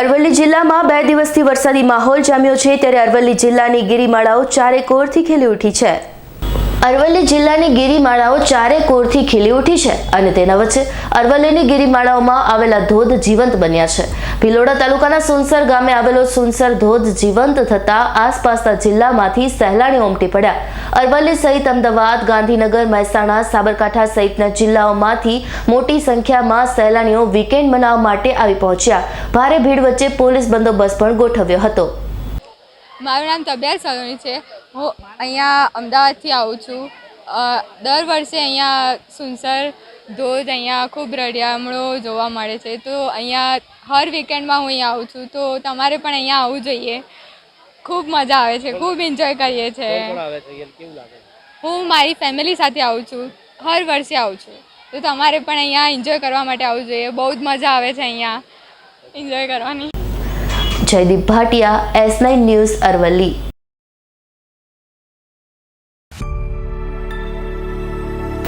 અરવલ્લી જિલ્લામાં બે દિવસથી વરસાદી માહોલ જામ્યો છે, ત્યારે અરવલ્લી જિલ્લાની ગિરિમાળાઓ ચારે કોરથી ખીલી ઉઠી છે. અરવલ્લી જિલ્લાની ગિરિમાળાઓ ચારે કોરથી ખીલી ઉઠી છે અને તેના વચ્ચે અરવલ્લીની ગિરિમાળાઓમાં આવેલા ધોધ જીવંત બન્યા છે. ભિલોડા તાલુકાના સુનસર ગામે આવેલો સુનસર ધોધ જીવંત થતા આસપાસના જિલ્લામાંથી સહેલાણીઓ ઉમટી પડ્યા. અરવલ્લી સહિત અમદાવાદ, ગાંધીનગર, મહેસાણા, સાબરકાંઠા સહિતના જિલ્લાઓમાંથી મોટી સંખ્યામાં સહેલાણીઓ વીકેન્ડ મનાવવા માટે આવી પહોંચ્યા. ભારે ભીડ વચ્ચે પોલીસ બંદોબસ્ત પણ ગોઠવ્યો હતો. મારું નામ તબિયત સલોની છે. હું અહીંયા અમદાવાદથી આવું છું. દર વર્ષે અહીંયા સુનસર ધોધ અહીંયા ખૂબ રડિયામણો જોવા મળે છે. તો અહીંયા હર વીકેન્ડમાં હું અહીંયા આવું છું. તો તમારે પણ અહીંયા આવવું જોઈએ. ખૂબ મજા આવે છે. ખૂબ એન્જોય કરીએ છીએ આવે છે યાર કેવું લાગે? હું મારી ફેમિલી સાથે આવું છું. હર વર્ષે આવું છું. તો તમારે પણ અહીંયા એન્જોય કરવા માટે આવવું જોઈએ. બહુ જ મજા આવે છે અહીંયા. એન્જોય કરવાની. Jaydeep Bhatia S nine news Aravalli.